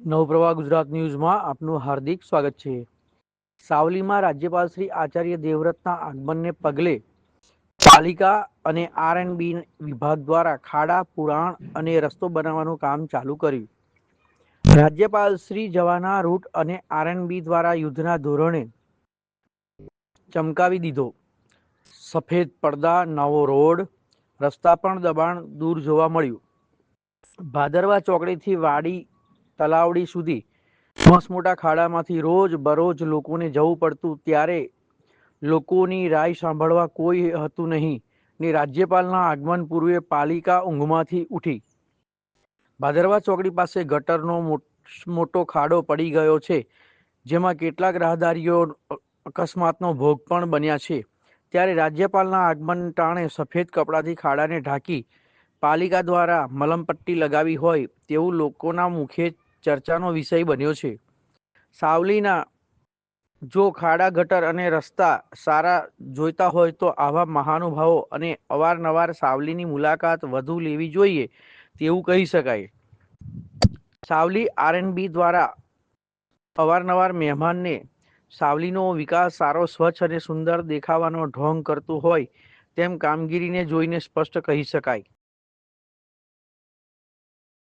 નવપ્રવાહ ગુજરાત ન્યૂઝમાં આપનું હાર્દિક સ્વાગત છે. સાવલીમાં રાજ્યપાલ શ્રી આચાર્ય દેવવ્રતના આગમનને પગલે પાલિકા અને આર એન્ડ બી વિભાગ દ્વારા ખાડા, પુરાણ અને રસ્તો બનાવવાનું કામ ચાલુ કર્યું. રાજ્યપાલ શ્રી જવાના રૂટ અને આર એન્ડ બી દ્વારા યુદ્ધના ધોરણે ચમકાવી દીધો. સફેદ પડદા, નવો રોડ, રસ્તા પણ દબાણ દૂર જોવા મળ્યું. ભાદરવા ચોકડીથી વાડી તલાવડી સુધી મસમોટા ખાડામાંથી રોજ બરોજ લોકોને જવું પડતું ત્યારે લોકોની રાય સાંભળવા કોઈ હતું નહીં ને રાજ્યપાલના આગમન પૂર્વે પાલિકા ઊંઘમાંથી ઉઠી. ભાદરવા ચોકડી પાસે ગટરનો મોટો ખાડો પડી ગયો છે, જેમાં કેટલાક રાહદારીઓ અકસ્માતનો ભોગ પણ બન્યા છે. ત્યારે રાજ્યપાલના આગમન ટાણે સફેદ કપડાથી ખાડાને ઢાંકી પાલિકા દ્વારા મલમપટ્ટી લગાવી હોય તેવું લોકોના મુખે ચર્ચાનો વિષય બન્યો છે. સાવલીના જો ખાડા, ગટર અને રસ્તા સારા જોઈતા હોય તો આવા મહાનુભાવો અને અવારનવાર સાવલીની મુલાકાત વધુ લેવી જોઈએ તેવું કહી શકાય. સાવલી આરએનબી દ્વારા અવારનવાર મહેમાનને સાવલીનો વિકાસ સારો, સ્વચ્છ અને સુંદર દેખાવાનો ઢોંગ કરતું હોય તેમ કામગીરીને જોઈને સ્પષ્ટ કહી શકાય.